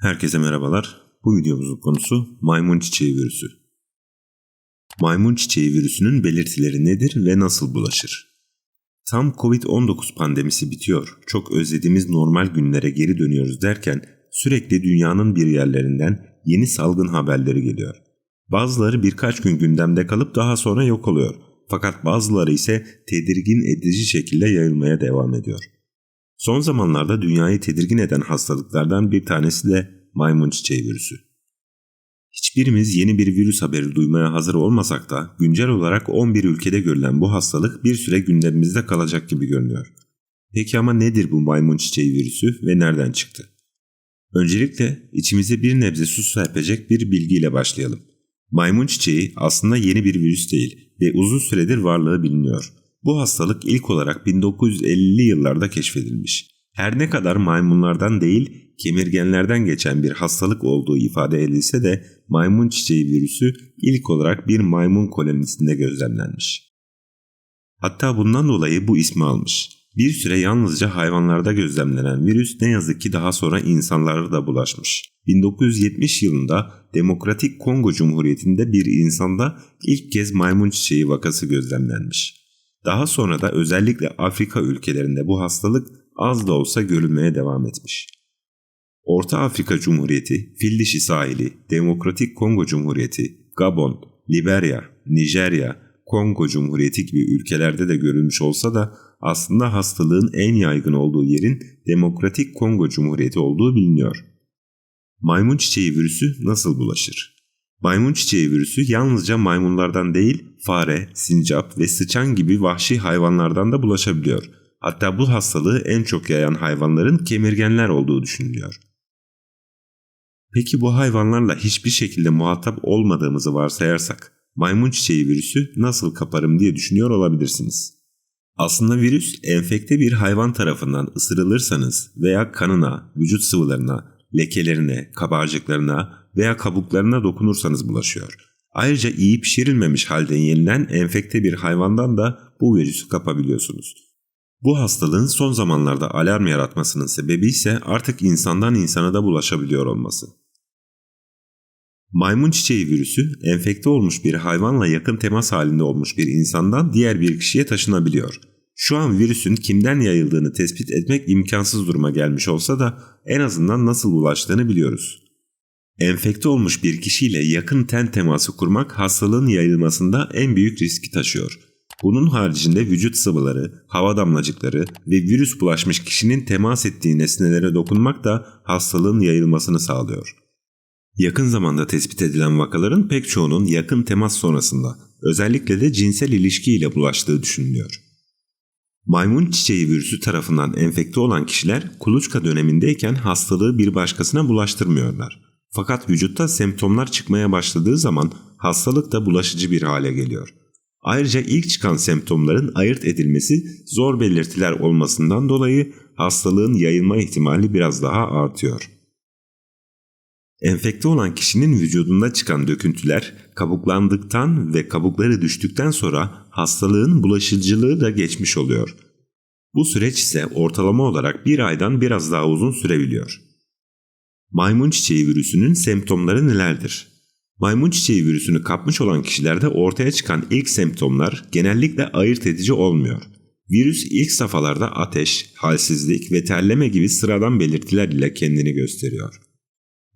Herkese merhabalar. Bu videomuzun konusu maymun çiçeği virüsü. Maymun çiçeği virüsünün belirtileri nedir ve nasıl bulaşır? Tam Covid-19 pandemisi bitiyor, çok özlediğimiz normal günlere geri dönüyoruz derken sürekli dünyanın bir yerlerinden yeni salgın haberleri geliyor. Bazıları birkaç gün gündemde kalıp daha sonra yok oluyor. Fakat bazıları ise tedirgin edici şekilde yayılmaya devam ediyor. Son zamanlarda dünyayı tedirgin eden hastalıklardan bir tanesi de maymun çiçeği virüsü. Hiçbirimiz yeni bir virüs haberi duymaya hazır olmasak da güncel olarak 11 ülkede görülen bu hastalık bir süre gündemimizde kalacak gibi görünüyor. Peki ama nedir bu maymun çiçeği virüsü ve nereden çıktı? Öncelikle içimize bir nebze su serpecek bir bilgiyle başlayalım. Maymun çiçeği aslında yeni bir virüs değil ve uzun süredir varlığı biliniyor. Bu hastalık ilk olarak 1950'li yıllarda keşfedilmiş. Her ne kadar maymunlardan değil kemirgenlerden geçen bir hastalık olduğu ifade edilse de maymun çiçeği virüsü ilk olarak bir maymun kolonisinde gözlemlenmiş. Hatta bundan dolayı bu ismi almış. Bir süre yalnızca hayvanlarda gözlemlenen virüs ne yazık ki daha sonra insanlara da bulaşmış. 1970 yılında Demokratik Kongo Cumhuriyeti'nde bir insanda ilk kez maymun çiçeği vakası gözlemlenmiş. Daha sonra da özellikle Afrika ülkelerinde bu hastalık az da olsa görülmeye devam etmiş. Orta Afrika Cumhuriyeti, Fildişi sahili, Demokratik Kongo Cumhuriyeti, Gabon, Liberya, Nijerya, Kongo Cumhuriyeti gibi ülkelerde de görülmüş olsa da aslında hastalığın en yaygın olduğu yerin Demokratik Kongo Cumhuriyeti olduğu biliniyor. Maymun çiçeği virüsü nasıl bulaşır? Maymun çiçeği virüsü yalnızca maymunlardan değil, fare, sincap ve sıçan gibi vahşi hayvanlardan da bulaşabiliyor. Hatta bu hastalığı en çok yayan hayvanların kemirgenler olduğu düşünülüyor. Peki bu hayvanlarla hiçbir şekilde muhatap olmadığımızı varsayarsak, maymun çiçeği virüsü nasıl kaparım diye düşünüyor olabilirsiniz. Aslında virüs enfekte bir hayvan tarafından ısırılırsanız veya kanına, vücut sıvılarına, lekelerine, kabarcıklarına veya kabuklarına dokunursanız bulaşıyor. Ayrıca iyi pişirilmemiş halde yenilen enfekte bir hayvandan da bu virüsü kapabiliyorsunuz. Bu hastalığın son zamanlarda alarm yaratmasının sebebi ise artık insandan insana da bulaşabiliyor olması. Maymun çiçeği virüsü enfekte olmuş bir hayvanla yakın temas halinde olmuş bir insandan diğer bir kişiye taşınabiliyor. Şu an virüsün kimden yayıldığını tespit etmek imkansız duruma gelmiş olsa da en azından nasıl bulaştığını biliyoruz. Enfekte olmuş bir kişiyle yakın ten teması kurmak hastalığın yayılmasında en büyük riski taşıyor. Bunun haricinde vücut sıvıları, hava damlacıkları ve virüs bulaşmış kişinin temas ettiği nesnelere dokunmak da hastalığın yayılmasını sağlıyor. Yakın zamanda tespit edilen vakaların pek çoğunun yakın temas sonrasında, özellikle de cinsel ilişkiyle bulaştığı düşünülüyor. Maymun çiçeği virüsü tarafından enfekte olan kişiler kuluçka dönemindeyken hastalığı bir başkasına bulaştırmıyorlar. Fakat vücutta semptomlar çıkmaya başladığı zaman hastalık da bulaşıcı bir hale geliyor. Ayrıca ilk çıkan semptomların ayırt edilmesi zor belirtiler olmasından dolayı hastalığın yayılma ihtimali biraz daha artıyor. Enfekte olan kişinin vücudunda çıkan döküntüler kabuklandıktan ve kabukları düştükten sonra hastalığın bulaşıcılığı da geçmiş oluyor. Bu süreç ise ortalama olarak bir aydan biraz daha uzun sürebiliyor. Maymun çiçeği virüsünün semptomları nelerdir? Maymun çiçeği virüsünü kapmış olan kişilerde ortaya çıkan ilk semptomlar genellikle ayırt edici olmuyor. Virüs ilk safhalarda ateş, halsizlik ve terleme gibi sıradan belirtiler ile kendini gösteriyor.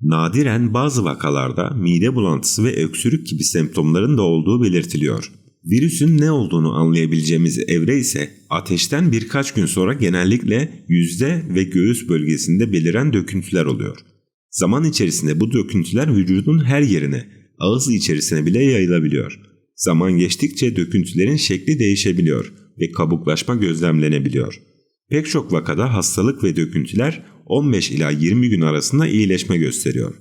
Nadiren bazı vakalarda mide bulantısı ve öksürük gibi semptomların da olduğu belirtiliyor. Virüsün ne olduğunu anlayabileceğimiz evre ise ateşten birkaç gün sonra genellikle yüzde ve göğüs bölgesinde beliren döküntüler oluyor. Zaman içerisinde bu döküntüler vücudun her yerine, ağız içerisine bile yayılabiliyor. Zaman geçtikçe döküntülerin şekli değişebiliyor ve kabuklaşma gözlemlenebiliyor. Pek çok vakada hastalık ve döküntüler 15 ila 20 gün arasında iyileşme gösteriyor.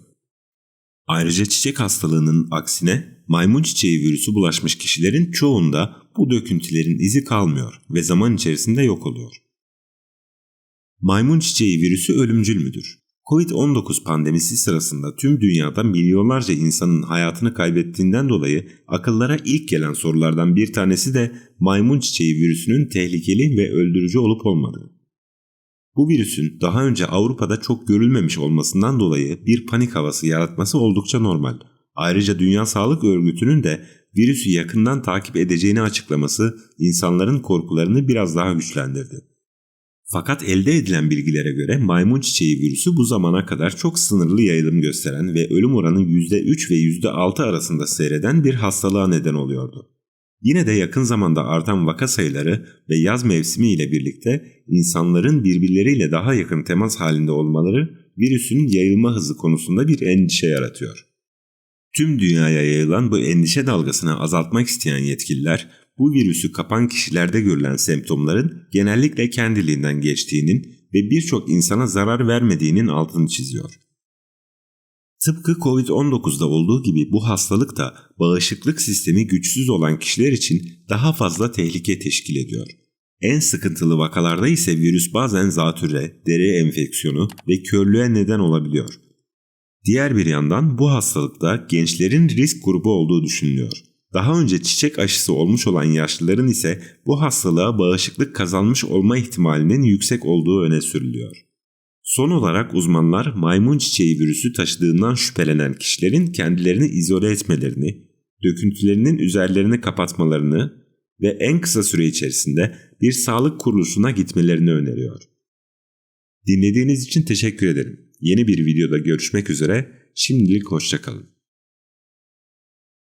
Ayrıca çiçek hastalığının aksine maymun çiçeği virüsü bulaşmış kişilerin çoğunda bu döküntülerin izi kalmıyor ve zaman içerisinde yok oluyor. Maymun çiçeği virüsü ölümcül müdür? Covid-19 pandemisi sırasında tüm dünyada milyonlarca insanın hayatını kaybettiğinden dolayı akıllara ilk gelen sorulardan bir tanesi de maymun çiçeği virüsünün tehlikeli ve öldürücü olup olmadığı. Bu virüsün daha önce Avrupa'da çok görülmemiş olmasından dolayı bir panik havası yaratması oldukça normal. Ayrıca Dünya Sağlık Örgütü'nün de virüsü yakından takip edeceğini açıklaması insanların korkularını biraz daha güçlendirdi. Fakat elde edilen bilgilere göre maymun çiçeği virüsü bu zamana kadar çok sınırlı yayılım gösteren ve ölüm oranı %3 ve %6 arasında seyreden bir hastalığa neden oluyordu. Yine de yakın zamanda artan vaka sayıları ve yaz mevsimi ile birlikte insanların birbirleriyle daha yakın temas halinde olmaları virüsün yayılma hızı konusunda bir endişe yaratıyor. Tüm dünyaya yayılan bu endişe dalgasını azaltmak isteyen yetkililer bu virüsü kapan kişilerde görülen semptomların genellikle kendiliğinden geçtiğinin ve birçok insana zarar vermediğinin altını çiziyor. Tıpkı Covid-19'da olduğu gibi bu hastalık da bağışıklık sistemi güçsüz olan kişiler için daha fazla tehlike teşkil ediyor. En sıkıntılı vakalarda ise virüs bazen zatürre, deri enfeksiyonu ve körlüğe neden olabiliyor. Diğer bir yandan bu hastalıkta gençlerin risk grubu olduğu düşünülüyor. Daha önce çiçek aşısı olmuş olan yaşlıların ise bu hastalığa bağışıklık kazanmış olma ihtimalinin yüksek olduğu öne sürülüyor. Son olarak uzmanlar maymun çiçeği virüsü taşıdığından şüphelenen kişilerin kendilerini izole etmelerini, döküntülerinin üzerlerini kapatmalarını ve en kısa süre içerisinde bir sağlık kuruluşuna gitmelerini öneriyor. Dinlediğiniz için teşekkür ederim. Yeni bir videoda görüşmek üzere. Şimdilik hoşçakalın.